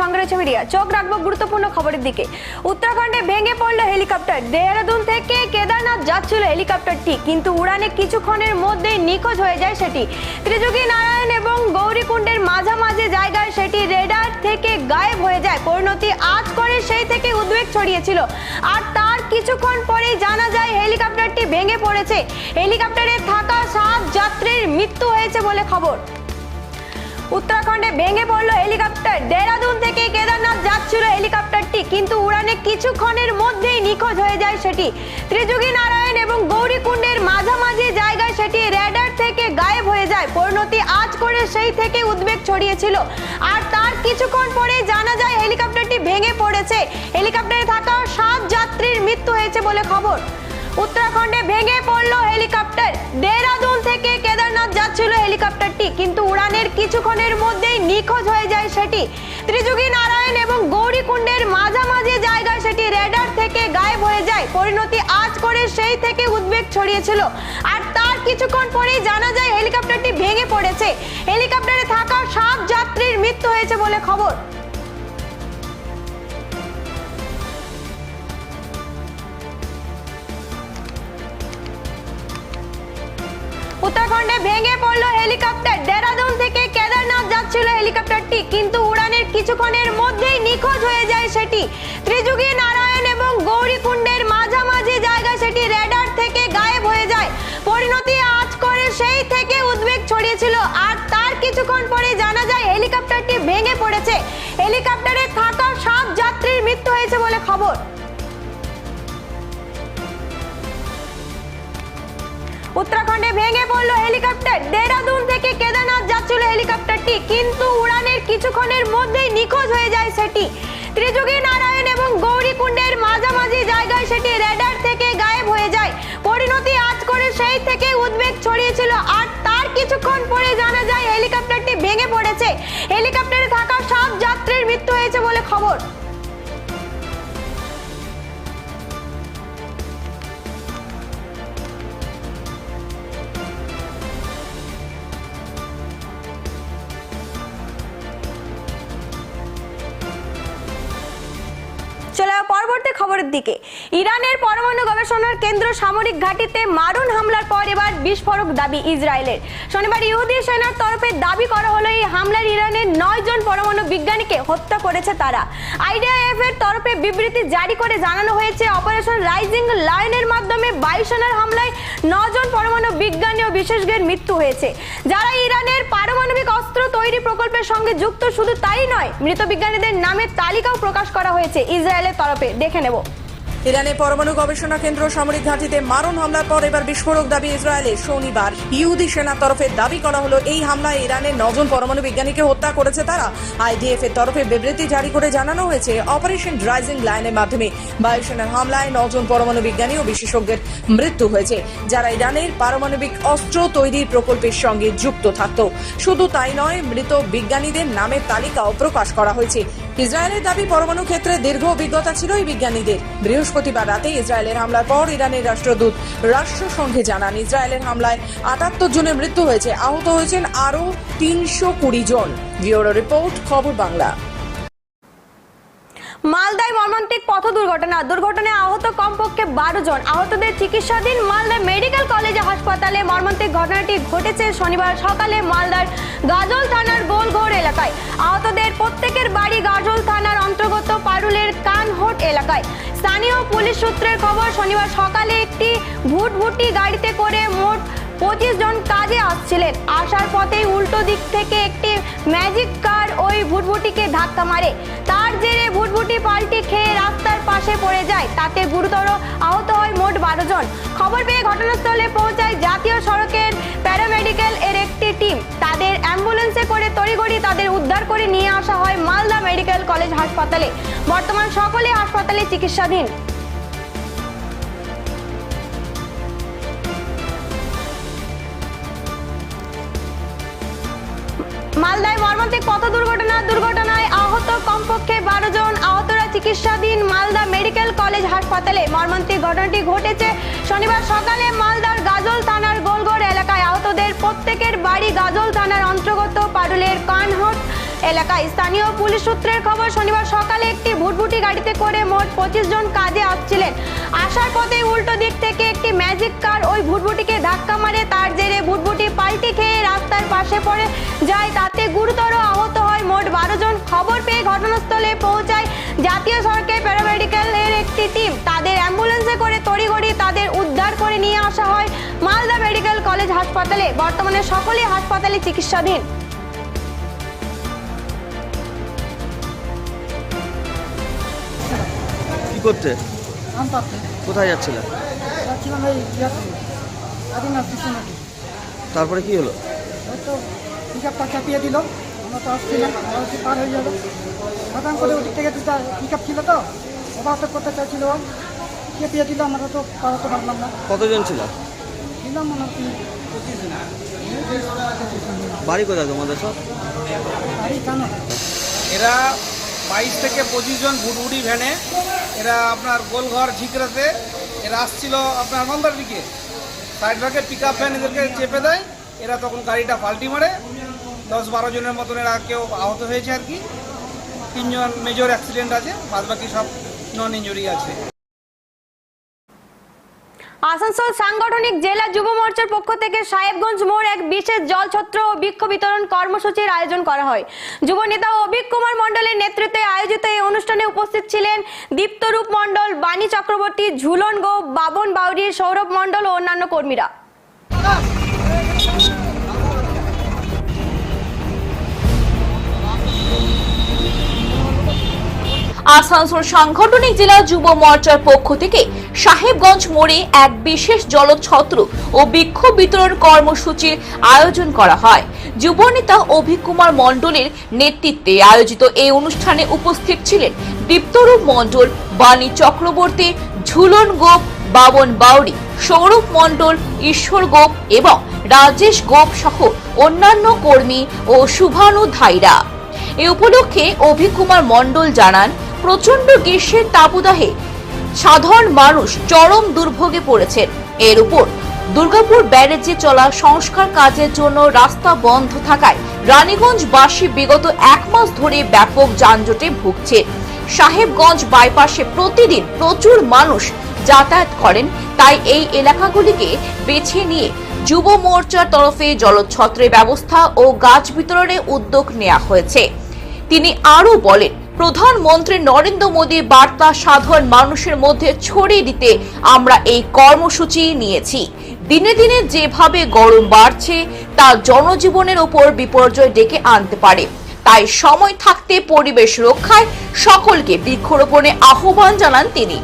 সঙ্গে রয়েছে মিডিয়া। চোখ রাখব গুরুত্বপূর্ণ খবরের দিকে। উত্তরাখণ্ডে ভেঙে পড়ল হেলিকপ্টার। দেহরাদুন থেকে কেদারনাথ যাচ্ছিল হেলিকপ্টারটি, কিন্তু উড়ানে কিছুক্ষণের মধ্যেই নিখোঁজ হয়ে যায় সেটি। ত্রিযোগী নারায়ণ এবং গৌরীকুণ্ডের মাঝামাঝি জায়গায় সেটি রেডার থেকে গায়েব হয়ে যায়। পরিণতি আজ করে সেই থেকে উদ্বেগ ছড়িয়েছিল। আর তার কিছুক্ষণ পরেই জানা যায় হেলিকপ্টারটি ভেঙে পড়েছে। হেলিকপ্টারে থাকা সাত যাত্রীর মৃত্যু হয়েছে বলে খবর। উত্তরাখণ্ডে ভেঙে পড়ল হেলিকপ্টার। দেহরাদুন থেকে কেদারনাথ যাচ্ছিল হেলিকপ্টারটি, কিন্তু উড়ানে কিছুক্ষণের মধ্যেই নিখোঁজ হয়ে যায় সেটি। ত্রিযোগী নারায়ণ এবং গৌরীকুণ্ডের মাঝামাঝি জায়গায় সেটি রেডার থেকে গায়েব হয়ে যায়। পরিণতি আজ করে সেই থেকে উদ্বেগ ছড়িয়েছিল। আর তার কিছুক্ষণ পরে জানা যায় হেলিকপ্টারটি ভেঙে পড়েছে। হেলিকপ্টারে থাকা সাত যাত্রীর মৃত্যু হয়েছে বলে খবর। উত্তরাখণ্ডে ভেঙে পড়ল হেলিকপ্টার। দেহরাদুন থেকে কেদারনাথ যাচ্ছিল হেলিকপ্টারটি, কিন্তু উড়ানের কিছুক্ষণের মধ্যেই নিখোঁজ হয়ে যায় সেটি। ত্রিযোগী নারায়ণ এবং গৌরীকুণ্ডের মাঝামাঝি জায়গায় সেটি রেডার থেকে গায়েব হয়ে যায়। পরিণতি আজ করে সেই থেকে উদ্বেগ ছড়িয়েছিল। আর তার কিছুক্ষণ পরেই জানা যায় হেলিকপ্টারটি ভেঙে পড়েছে। হেলিকপ্টারে থাকা সাত যাত্রীর মৃত্যু হয়েছে বলে খবর। উত্তরাখণ্ডে ভেঙে পড়ল হেলিকপ্টার। দেহরাদুন থেকে কেদারনাথ যাচ্ছিল হেলিকপ্টারটি, কিন্তু উড়ানের কিছুক্ষণের মধ্যেই নিখোঁজ হয়ে যায় সেটি। ত্রিযুগী নারায়ণ এবং গৌরীকুণ্ডের মাঝামাঝি জায়গায় সেটি রেডার থেকে গায়েব হয়ে যায়। পরিণতি আজ করে সেই থেকে উদ্বেগ ছড়িয়েছিল। আর তার কিছুক্ষণ পরে জানা যায় হেলিকপ্টারটি ভেঙে পড়েছে। হেলিকপ্টারে থাকা সাত যাত্রীর মৃত্যু হয়েছে বলে খবর। উত্তরাখণ্ডে ভেঙে পড়ল হেলিকপ্টার। দেহরাদুন থেকে কেদারনাথ যাচ্ছিল হেলিকপ্টারটি, কিন্তু উড়ানের কিছুক্ষণের মধ্যেই নিখোঁজ হয়ে যায় সেটি। ত্রিযোগী নারায়ণ এবং গৌরীকুণ্ডের মাঝামাঝি জায়গায় সেটি রেডার থেকে গায়েব হয়ে যায়। পরিণতি আজ করে সেই থেকে উদ্বেগ ছড়িয়েছিল, আর তার কিছুক্ষণ পরে জানা যায় হেলিকপ্টারটি ভেঙে পড়েছে। হেলিকপ্টারে থাকা সব যাত্রীর মৃত্যু হয়েছে বলে খবর। খবরের দিকে। ইরানের পরমাণু গবেষণার কেন্দ্র সামরিক ঘাঁটিতে মারুন হামলার পর এবার বিস্ফোরক দাবি ইসরায়েলের। শনিবার ইহুদি সেনার তরফে দাবি করা হলো, এই হামলার ইরানের নয় জন পরমাণু বিজ্ঞানীকে হত্যা করেছে তারা। আইডিআইএফ এর তরফে বিবৃতি জারি করে জানানো হয়েছে, অপারেশন রাইজিং লায়নের মাধ্যমে বায়ুসেনার হামলায় নজন পরমাণু বিজ্ঞানী ও বিশেষজ্ঞের মৃত্যু হয়েছে। যারা ইরানের পারমাণবিক অস্ত্র তৈরি প্রকল্পের সঙ্গে যুক্ত, শুধু তাই নয়, মৃত বিজ্ঞানীদের নামের তালিকাও প্রকাশ করা হয়েছে ইসরায়েলের তরফে। দেখে নেব। ইরানে পরমাণু গবেষণা কেন্দ্র সামরিক ঘাঁটিতে মারণ হামলার পর এবার বিস্ফোরক দাবি ইসরায়েলের শনিবার ইহুদি সেনার তরফে দাবি করা হলো, এই হামলায় ইরানের নজন পরমাণু বিজ্ঞানীকে হত্যা করেছে তারা। আইডিএফ এর তরফে বিবৃতি জারি করে জানানো হয়েছে অপারেশন ড্রাইজিং লাইনের মাধ্যমে। বায়ুসেনার হামলায় নজন পরমাণু বিজ্ঞানী ও বিশেষজ্ঞের মৃত্যু হয়েছে, যারা ইরানের পারমাণবিক অস্ত্র তৈরির প্রকল্পের সঙ্গে যুক্ত থাকত। শুধু তাই নয়, মৃত বিজ্ঞানীদের নামের তালিকাও প্রকাশ করা হয়েছে। ইসরায়েলের দাবি, পরমাণু ক্ষেত্রে দীর্ঘ অভিজ্ঞতা ছিল এই বিজ্ঞানীদের। বৃহস্পতিবার রাতে ইসরায়েলের হামলার পর ইরানের রাষ্ট্রদূত রাষ্ট্রসংঘে জানান, ইসরায়েলের হামলায় আটাত্তর জনের মৃত্যু হয়েছে। আহত হয়েছেন আরও তিনশো কুড়ি জন। ব্যুরো রিপোর্ট, খবর বাংলা। মালদায় মর্মান্তিক পথ দুর্ঘটনা। দুর্ঘটনায় আহত কমপক্ষে বারো জন। আহতদের চিকিৎসাধীন মালদা মেডিকেল কলেজে হাসপাতালে মর্মান্তিক ঘটনাটি ঘটেছে শনিবার সকালে মালদার গাজল থানার গোলঘোর এলাকায়। আহতদের প্রত্যেকের বাড়ি গাজল থানার অন্তর্গত পারুলের কানহোট এলাকায়। স্থানীয় পুলিশ সূত্রের খবর, শনিবার সকালে একটি ভুটভুটি গাড়িতে করে মোট পঁচিশ জন কাজে আসছিলেন। আসার পথেই উল্টো দিক থেকে একটি ম্যাজিক কার ওই ভুটভুটিকে ধাক্কা মারে। তার জেরে ভুটভুটি পাল্টি খেয়ে রাস্তার পাশে পড়ে যায়। তাতে গুরুতর আহত হয় মোট বারো জন। খবর পেয়ে ঘটনাস্থলে পৌঁছায় জাতীয় সড়কের প্যারামেডিক্যাল এর একটি টিম তাদের অ্যাম্বুলেন্সে করে তড়িঘড়ি তাদের উদ্ধার করে নিয়ে আসা হয় মালদা মেডিকেল কলেজ হাসপাতালে। বর্তমান সকলে হাসপাতালে চিকিৎসাধীন। মালদায় মর্মান্তিক পথ দুর্ঘটনা, দুর্ঘটনায় আহত কমপক্ষে বারো জন আহতরা চিকিৎসাধীন মালদা মেডিকেল কলেজ হাসপাতালে মর্মান্তিক ঘটনাটি ঘটেছে শনিবার সকালে মালদার গাজল থানার গোলগড় এলাকায়। আহতদের প্রত্যেকের বাড়ি গাজল কানহট এলাকায় স্থানীয় পুলিশ সূত্রের খবর, শনিবার সকালে একটি ভুটভুটি গাড়িতে করে মোট পঁচিশ জন কাজে আসছিলেন। আসার পথে উল্টো দিক থেকে একটি ম্যাজিক কার ওই ভুটভুটিকে ধাক্কা মারে, তার জেরে ভুটভুটি পাল্টি খেয়ে রাস্তার পাশে পড়ে যায়। তাতে গুরুতর আহত হয় মোট বারো জন। খবর পেয়ে ঘটনাস্থলে পৌঁছায় জাতীয় সরকারি প্যারামেডিক্যালের একটি টিম তাদের অ্যাম্বুলেন্সে করে তড়িঘড়ি তাদের উদ্ধার করে নিয়ে আসা হয় মালদা মেডিকেল কলেজ হাসপাতালে। বর্তমানে সকলেই হাসপাতালে চিকিৎসাধীন। করতে? কোথায় যাচ্ছিলে? তারপরে কি হলো? ওই তো পিক আপটা চাপিয়ে দিল। আমরা তো আসছিলাম পার হয়ে হঠাৎ করে ওদিক থেকে দুটা পিক আপ ছিল তো ওভারটেক করতে চাইছিল। ও। চেপিয়ে দিল আমরা তো পারাতে পারলাম না। কতজন ছিল? মনে হচ্ছে বাড়ি কোথায় তোমাদের সব? কেন এরা বাইশ থেকে পঁচিশ জন ভুটভুটি ভ্যানে এরা আপনার গোলঘর ঝিকরাতে, এরা আসছিল আপনার মালদার দিকে। সাইড ভাগে পিক আপ ভ্যান এদেরকে চেপে দেয়, এরা তখন গাড়িটা পাল্টি মারে। দশ বারো জনের মতন এরা কেউ আহত হয়েছে আর কি। তিনজন মেজর অ্যাক্সিডেন্ট আছে বাদ বাকি সব নন ইঞ্জুরি আছে। আসানসোল সাংগঠনিক জেলা যুব মোর্চার পক্ষ থেকে সাহেবগঞ্জ মোড় এক বিশেষ জলছত্র ও বৃক্ষ বিতরণ কর্মসূচির আয়োজন করা হয়। যুব নেতা অভিক কুমার মন্ডলের নেতৃত্বে আয়োজিত এই অনুষ্ঠানে উপস্থিত ছিলেন দীপ্তরূপ মন্ডল বাণী চক্রবর্তী, ঝুলন গো বাবন বাউরি সৌরভ মন্ডল ও অন্যান্য কর্মীরা। আসানসোল সাংগঠনিক জেলা যুব মোর্চার পক্ষ থেকে সাহেবগঞ্জ মোড়ে এক বিশেষ জলছত্র ও বিক্ষোভ বিতরণ কর্মসূচির আয়োজন করা হয়। যুব নেতা অভিক কুমার মণ্ডলের নেতৃত্বে আয়োজিত এই অনুষ্ঠানে উপস্থিত ছিলেন দীপ্তরূপ মণ্ডল, বাণী চক্রবর্তী, ঝুলন গোপ, বাবন বাউরি সৌরভ মণ্ডল, ঈশ্বর গোপ এবং রাজেশ গোপ সহ অন্যান্য কর্মী ও শুভানু ধাইরা এ উপলক্ষে অভিক কুমার মণ্ডল জানান প্রচণ্ড গ্রীষ্মের তাপদাহে সাধারণ মানুষ চরম দুর্ভোগে পড়েছেন। এর উপর দুর্গাপুর ব্যারেজে চলা সংস্কার কাজের জন্য রাস্তা বন্ধ থাকায় রানীগঞ্জবাসী বিগত এক মাস ধরে ব্যাপক যানজটে ভুগছে সাহেবগঞ্জ বাইপাসে প্রতিদিন প্রচুর মানুষ যাতায়াত করেন, তাই এই এলাকাগুলিকে বেছে নিয়ে যুব মোর্চার তরফে জলছত্রের ব্যবস্থা ও গাছ বিতরণে উদ্যোগ নেওয়া হয়েছে। তিনি আরও বলেন প্রধানমন্ত্রী নরেন্দ্র মোদীর বার্তা সাধারণ মানুষের মধ্যে ছড়িয়ে দিতে আমরা এই কর্মসূচি নিয়েছি। দিনে দিনে যেভাবে গরম বাড়ছে, তা জনজীবনের ওপর বিপর্যয় ডেকে আনতে পারে। তাই সময় থাকতে পরিবেশ রক্ষায় সকলকে বৃক্ষরোপণে আহ্বান জানান তিনি।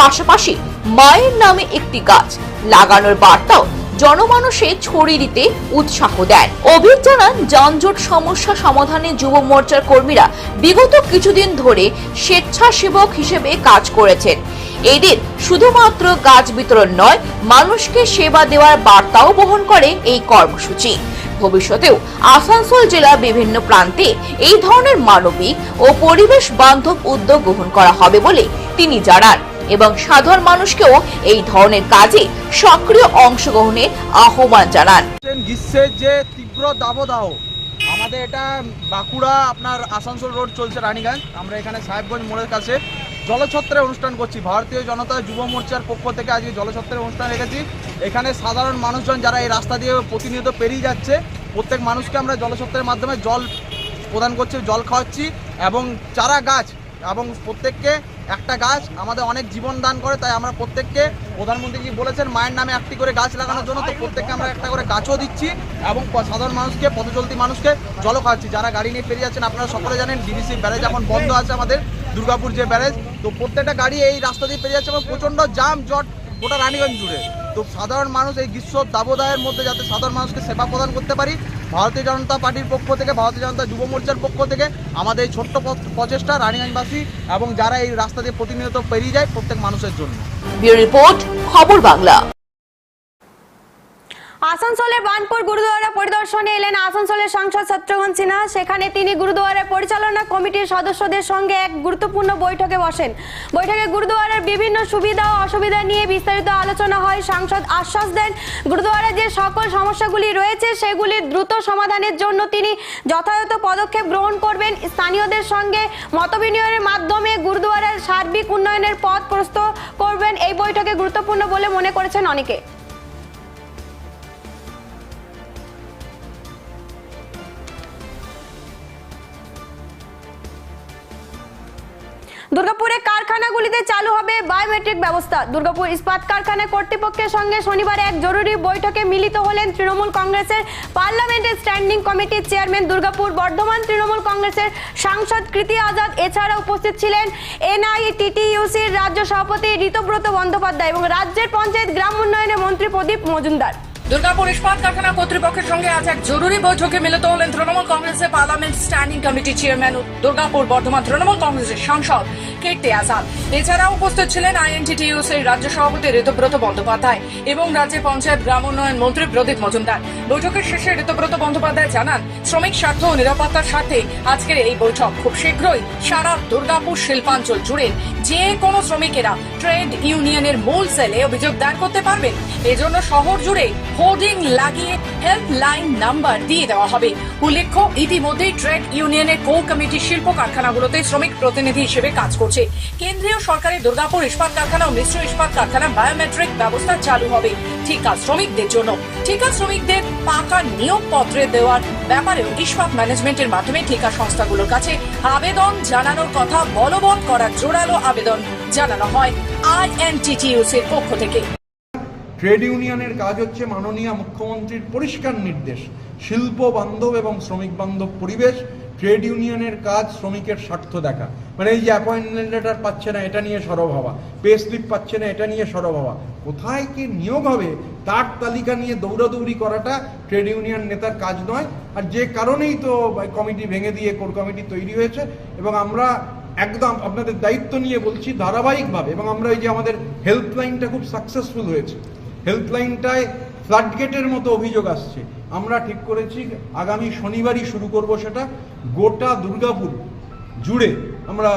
পাশাপাশি মায়ের নামে একটি গাছ লাগানোর বার্তাও জনমানসে ছড়িয়ে দিতে উৎসাহ দেন অভিক জানান, যানজট সমস্যা সমাধানে যুব মোর্চার কর্মীরা বিগত কিছুদিন ধরে স্বেচ্ছাসেবক হিসেবে কাজ করেছেন। এদের শুধুমাত্র গাছ বিতরণ নয়, মানুষকে সেবা দেওয়ার বার্তাও বহন করে এই কর্মসূচি। ভবিষ্যতেও আসানসোল জেলার বিভিন্ন প্রান্তে এই ধরনের মানবিক ও পরিবেশ বান্ধব উদ্যোগ গ্রহণ করা হবে বলে তিনি জানান। এবং সাধারণ মানুষকেও এই ধরনের কাজে সক্রিয় অংশগ্রহণের আহ্বান জানান। গ্রীষ্মের যে তীব্র দাবদাহ, আমাদের এটা বাঁকুড়া আপনার আসানসোল রোড চলছে রানীগঞ্জ, আমরা এখানে সাহেবগঞ্জ মোড়ের কাছে জলছত্রের অনুষ্ঠান করছি। ভারতীয় জনতা যুব মোর্চার পক্ষ থেকে আজকে জলছত্রের অনুষ্ঠান রেখেছি। এখানে সাধারণ মানুষজন যারা এই রাস্তা দিয়ে প্রতিনিয়ত পেরিয়ে যাচ্ছে, প্রত্যেক মানুষকে আমরা জলছত্রের মাধ্যমে জল প্রদান করছি, জল খাওয়াচ্ছি এবং চারা গাছ এবং প্রত্যেককে একটা গাছ আমাদের অনেক জীবন দান করে, তাই আমরা প্রত্যেককে প্রধানমন্ত্রী বলেছেন, মায়ের নামে একটি করে গাছ লাগানোর জন্য তো প্রত্যেককে আমরা একটা করে গাছও দিচ্ছি এবং সাধারণ মানুষকে, পথচলতি মানুষকে জলও খাওয়াচ্ছি। যারা গাড়ি নিয়ে পেরিয়ে যাচ্ছেন, আপনারা সকলে জানেন ডিবিসি ব্যারেজ এখন বন্ধ আছে আমাদের, দুর্গাপুর যে ব্যারেজ। তো প্রত্যেকটা গাড়ি এই রাস্তা দিয়ে পেরিয়ে যাচ্ছে এবং প্রচণ্ড জাম, জট, গোটা রানীগঞ্জ জুড়ে। তো সাধারণ মানুষ এই গ্রীষ্ম দাবদাহের মধ্যে যাতে সাধারণ মানুষকে সেবা প্রদান করতে পারি ভারতীয় জনতা পার্টির পক্ষ থেকে, ভারতীয় জনতা যুব মোর্চার পক্ষ থেকে আমাদের এই ছোট্ট প্রচেষ্টা রানীগঞ্জবাসী এবং যারা এই রাস্তা দিয়ে প্রতিনিয়ত পেরিয়ে যায় প্রত্যেক মানুষের জন্য। রিপোর্ট, খবর বাংলা। আসানসোলের বানপুর গুরুদুয়ারা পরিদর্শনে এলেন আসানসোলের সাংসদ শত্রুঘ্ন সিনহা। সেখানে তিনি গুরুদুয়ারার পরিচালনা কমিটির সদস্যদের সঙ্গে এক গুরুত্বপূর্ণ বৈঠকে বসেন। বৈঠকে গুরুদুয়ারার বিভিন্ন সুবিধা ও অসুবিধা নিয়ে বিস্তারিত আলোচনা হয়। সাংসদ আশ্বাস দেন, গুরুদুয়ারার যে সকল সমস্যাগুলি রয়েছে সেগুলির দ্রুত সমাধানের জন্য তিনি যথাযথ পদক্ষেপ গ্রহণ করবেন। স্থানীয়দের সঙ্গে মতবিনিময়ের মাধ্যমে গুরুদুয়ারার সার্বিক উন্নয়নের পথ প্রস্তুত করবেন। এই বৈঠকে গুরুত্বপূর্ণ বলে মনে করেছেন অনেকে। দুর্গাপুরে কারখানাগুলিতে চালু হবে বায়োমেট্রিক ব্যবস্থা। দুর্গাপুর ইস্পাত কারখানা কর্তৃপক্ষের সঙ্গে শনিবার এক জরুরি বৈঠকে মিলিত হলেন তৃণমূল কংগ্রেসের পার্লামেন্টের স্ট্যান্ডিং কমিটির চেয়ারম্যান দুর্গাপুর। বর্ধমান তৃণমূল কংগ্রেসের সাংসদ কৃতি আজাদ এছাড়া উপস্থিত ছিলেন এনআইটিটিইউসির রাজ্য সভাপতি ঋতব্রত বন্দ্যোপাধ্যায় এবং রাজ্যের পঞ্চায়েত গ্রাম উন্নয়নের মন্ত্রী প্রদীপ মজুমদার। দুর্গাপুর ইস্পাত কারখানা কর্তৃপক্ষের সঙ্গে আজ এক জরুরি বৈঠকে মিলিত হলেন তৃণমূল কংগ্রেসের parliament standing committee chairman Durgapur Bardhaman Trinamool কংগ্রেসের সাংসদ কীর্তি আজাদ। এছাড়াও উপস্থিত ছিলেন আইএনটিটিইউসির রাজ্য সভাপতি ঋতব্রত বন্দ্যোপাধ্যায় এবং রাজ্যের পঞ্চায়েত গ্রাম উন্নয়ন মন্ত্রী প্রদীপ মজুমদার। বৈঠকের শেষে ঋতব্রত বন্দ্যোপাধ্যায় জানান, শ্রমিক স্বার্থ ও নিরাপত্তার স্বার্থে আজকের এই বৈঠক খুব শীঘ্রই সারা দুর্গাপুর শিল্পাঞ্চল জুড়ে যে কোনো শ্রমিকেরা ট্রেড ইউনিয়নের মূল সেলে অভিযোগ দায়ের করতে পারবেন। এজন্য শহর জুড়ে হোর্ডিং লাগিয়ে হেল্পলাইন নাম্বার দিয়ে দেওয়া হবে। উল্লেখ্য, ইতিমধ্যেই ট্রেড ইউনিয়নের কোর কমিটি শিল্প কারখানাগুলোতে শ্রমিক প্রতিনিধি হিসেবে কাজ করছে। কেন্দ্রীয় সরকারের দুর্গাপুর ইস্পাত কারখানা ও মিশ্র ইস্পাত কারখানা বায়োমেট্রিক ব্যবস্থা চালু হবে। ঠিকা শ্রমিকদের জন্য। ঠিকা শ্রমিকদের পাকা নিয়োগপত্রে দেওয়ার ব্যাপারেও ইস্পাত ম্যানেজমেন্টের মাধ্যমে ঠিকা সংস্থাগুলোর কাছে আবেদন জানানোর কথা বলবৎ করার জোরালো আবেদন জানানো হয় আইএনটিটিইউসির পক্ষ থেকে। ট্রেড ইউনিয়নের কাজ হচ্ছে মাননীয় মুখ্যমন্ত্রীর পরিষ্কার নির্দেশ। শিল্প বান্ধব এবং শ্রমিক বান্ধব পরিবেশ, ট্রেড ইউনিয়নের কাজ শ্রমিকের স্বার্থ দেখা। মানে এই যে অ্যাপয়েন্টমেন্ট লেটার পাচ্ছে না, এটা নিয়ে সরব হওয়া। পে স্লিপ পাচ্ছে না, এটা নিয়ে সরব হওয়া। কোথায় কি নিয়োগ হবে, তার তালিকা নিয়ে দৌড়াদৌড়ি করাটা ট্রেড ইউনিয়ন নেতার কাজ নয়। আর যে কারণেই তো কমিটি ভেঙে দিয়ে কোর কমিটি তৈরি হয়েছে, এবং আমরা একদম আপনাদের দায়িত্ব নিয়ে বলছি ধারাবাহিকভাবে, এবং আমরা এই যে আমাদের হেল্পলাইনটা খুব সাকসেসফুল হয়েছে। হেল্পলাইনটায় ফ্লাডগেটের মতো অভিযোগ আসছে। আমরা ঠিক করেছি, আগামী শনিবারই শুরু করব সেটা। গোটা দুর্গাপুর জুড়ে আমরা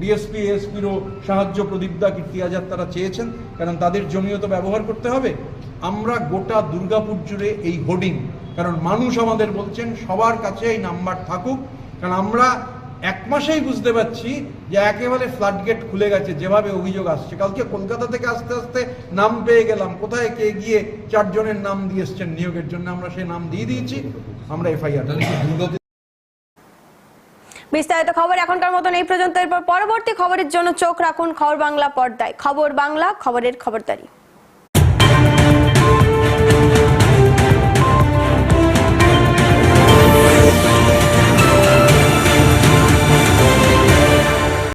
ডিএসপি এসপিরও সাহায্য প্রদীপদা কীর্তি আজাদ তারা চেয়েছেন, কারণ তাদের জমিও তো ব্যবহার করতে হবে। আমরা গোটা দুর্গাপুর জুড়ে এই হোর্ডিং, কারণ মানুষ আমাদের বলছেন, সবার কাছে এই নাম্বার থাকুক, কারণ আমরা এক মাসেই বুঝতে পারছি যে একেবারে ফ্লাডগেট খুলে গেছে যেভাবে অভিযোগ আসছে। কালকে কলকাতা থেকে আস্তে আস্তে নাম পেয়ে গেলাম। কোথায় কে গিয়ে চারজনের নাম দিয়ে এসছেন নিয়োগের জন্য আমরা সেই নাম দিয়ে দিয়েছি আমরা এফআইআর বিস্তারিত খবর এখনকার মতন এই পর্যন্ত এরপর পরবর্তী খবরের জন্য চোখ রাখুন খবর বাংলা পর্দায়। খবর বাংলা খবরের খবরদারি।